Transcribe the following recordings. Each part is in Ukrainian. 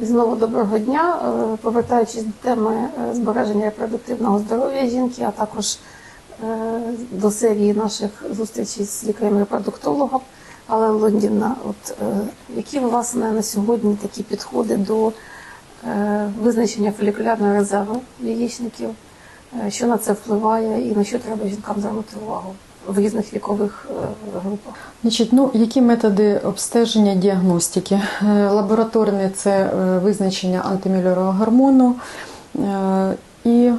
Знову доброго дня. Е, Повертаючись до теми е, збереження репродуктивного здоров'я жінки, а також е, до серії наших зустрічей з лікарем-репродуктологом Алла Лондівна, от які власне на сьогодні такі підходи до визначення фолікулярного резерву яєчників, що на це впливає і на що треба жінкам звернути увагу в різних вікових е, групах? Значить, ну, які методи обстеження діагностики? Е, Лабораторне це е, визначення антимюллерового гормону і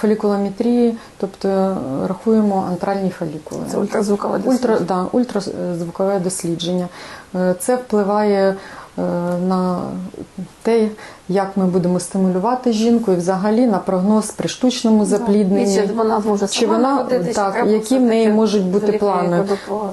фолікулометрії, тобто рахуємо антральні фолікули. Це ультразвукове Ультра, дослідження. да, ультразвукове дослідження. Це впливає на те, як ми будемо стимулювати жінку і взагалі на прогноз при штучному заплідненні. Чи вона може Чи вона народити, так, треба які в неї можуть бути плани?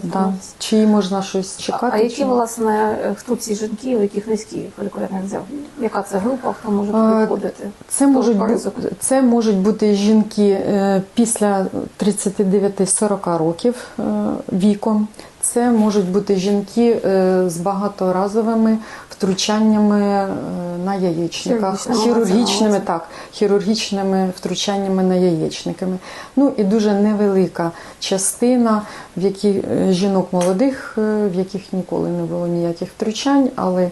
Да. Чи їй можна щось чекати? А які, чи власне, хто ці жінки, у яких низький фолікулярний резерв? Яка це група, хто може А, підходити? Це можуть, по бу- ризику? це можуть бути жінки е, після 39-40 років е, віком. Це можуть бути жінки е, з багаторазовими втручаннями е, на яєчниках, Хірургічними, так, хірургічними втручаннями на яєчниками. Ну і дуже невелика частина, в які е, жінок молодих, в яких ніколи не було ніяких втручань, але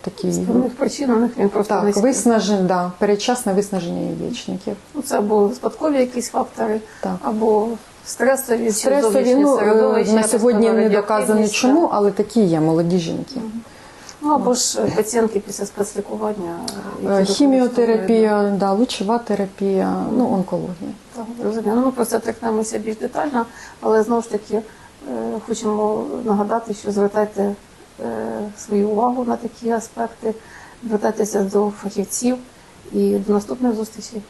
такі причин у них він просто так, низький. виснажень, да, передчасне виснаження яєчників. Ну, Це або спадкові якісь фактори, Так. або стресові, Стресові ну, на сьогодні не доказано чому, але такі є молоді жінки. Ну або ж е, пацієнтки після спецлікування. Е, Хіміотерапія, да, лучова терапія, ну, онкологія. Так, зрозуміло. Ну, ми про це торкнемося більш детально, але знову ж таки е, хочемо нагадати, що звертайте е, свою увагу на такі аспекти, звертайтеся до фахівців і до наступних зустрічей.